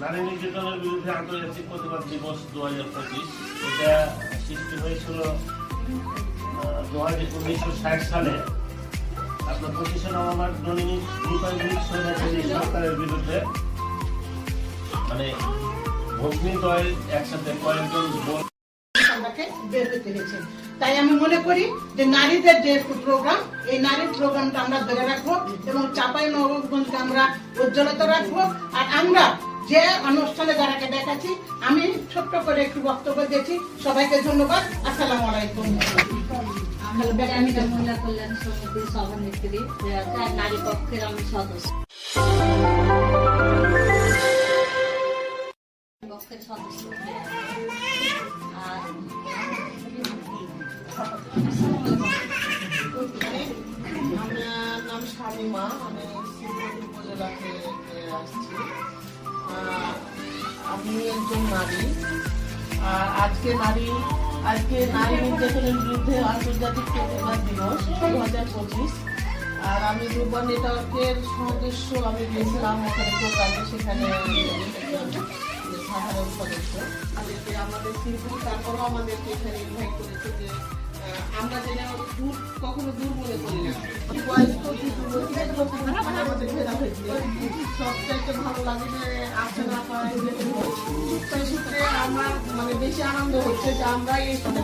নারী নির্যাতনের বিরুদ্ধে আন্তর্জাতিক প্রতিবাদ দিবস দু হাজার পঁচিশ। এটা সৃষ্টি হয়েছিল দু হাজার উনিশশো ষাট সালে। আপনার পঁচিশে নভেম্বর দৈনিক সরকারের বিরুদ্ধে। মানে ভগ্নিদ্বয় একসাথে কয়েকজন বোন আমাকে বের হতে হয়েছে তাই আমি মনে করি যে নারীদের যে প্রোগ্রাম এই নারীর প্রোগ্রামটা আমরা ধরে রাখব এবং চাপাই নবগঞ্জকে আমরা উজ্জ্বলতা রাখব। আর আমরা যে অনুষ্ঠানে যারাকে দেখাচ্ছি আমি ছোট্ট করে একটু বক্তব্য দিয়েছি। সবাইকে ধন্যবাদ। আসসালামু আলাইকুম। মহিলা কল্যাণ সমিতির সভানেত্রী নারী পক্ষের আমি সদস্য। পক্ষের সদস্য। আমার নাম শামিমা, আমি একজন নারী। আর আজকে নারী আজকে নারী নির্যাতনের বিরুদ্ধে আন্তর্জাতিক প্রতিবাদ দিবস, দু হাজার পঁচিশ। আর আমি দুর্বল নেটওয়ার্কের সদস্য আমি গিয়েছিলাম ওখানে প্রোগ্রামে সেখানে সাধারণ সদস্য। আমাদেরকে, আমাদের শ্রীপুর তারপরও আমাদেরকে এখানে ইনভাইট করেছে যে আমরা যেন দূর, কখনো দূর মনে করি না। ঘেরা হয়েছে ভালো লাগে যে আমার মানে বেশি আনন্দ হচ্ছে যে আমরা এই সাথে